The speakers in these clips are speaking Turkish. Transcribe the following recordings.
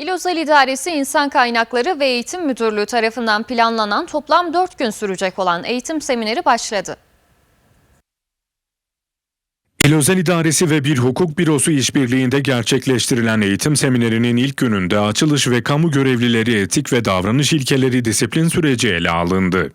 İl Özel İdaresi İnsan Kaynakları ve Eğitim Müdürlüğü tarafından planlanan toplam 4 gün sürecek olan eğitim semineri başladı. İl Özel İdaresi ve bir hukuk bürosu işbirliğinde gerçekleştirilen eğitim seminerinin ilk gününde açılış ve kamu görevlileri etik ve davranış ilkeleri disiplin süreci ele alındı.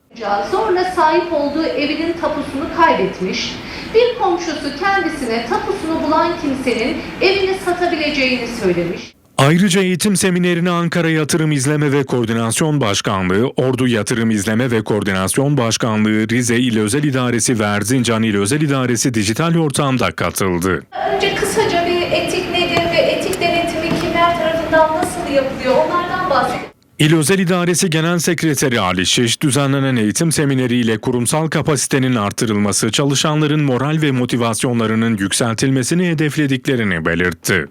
Zorla sahip olduğu evinin tapusunu kaybetmiş. Bir komşusu kendisine tapusunu bulan kimsenin evini satabileceğini söylemiş. Ayrıca eğitim seminerini Ankara Yatırım İzleme ve Koordinasyon Başkanlığı, Ordu Yatırım İzleme ve Koordinasyon Başkanlığı, Rize İl Özel İdaresi ve Erzincan İl Özel İdaresi dijital ortamda katıldı. Önce kısaca bir etik nedir ve etik denetimi kimler tarafından nasıl yapılıyor onlardan bahsedelim. İl Özel İdaresi Genel Sekreteri Ali Şiş, düzenlenen eğitim semineriyle kurumsal kapasitenin artırılması, çalışanların moral ve motivasyonlarının yükseltilmesini hedeflediklerini belirtti.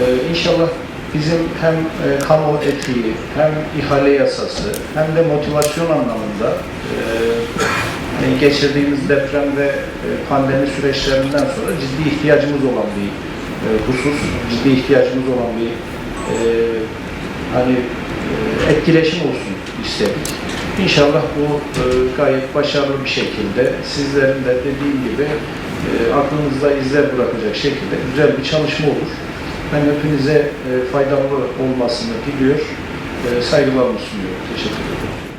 Ee, inşallah bizim hem e, kamu etiği, hem ihale yasası, hem de motivasyon anlamında e, geçirdiğimiz deprem ve e, pandemi süreçlerinden sonra ciddi ihtiyacımız olan bir e, husus, ciddi ihtiyacımız olan bir e, hani e, etkileşim olsun istedik. İnşallah bu e, gayet başarılı bir şekilde sizlerin de dediğim gibi e, aklınızda izler bırakacak şekilde güzel bir çalışma olur. Ben hepinize e, faydalı olmasını diliyor, e, saygılarımı sunuyorum. Teşekkür ederim.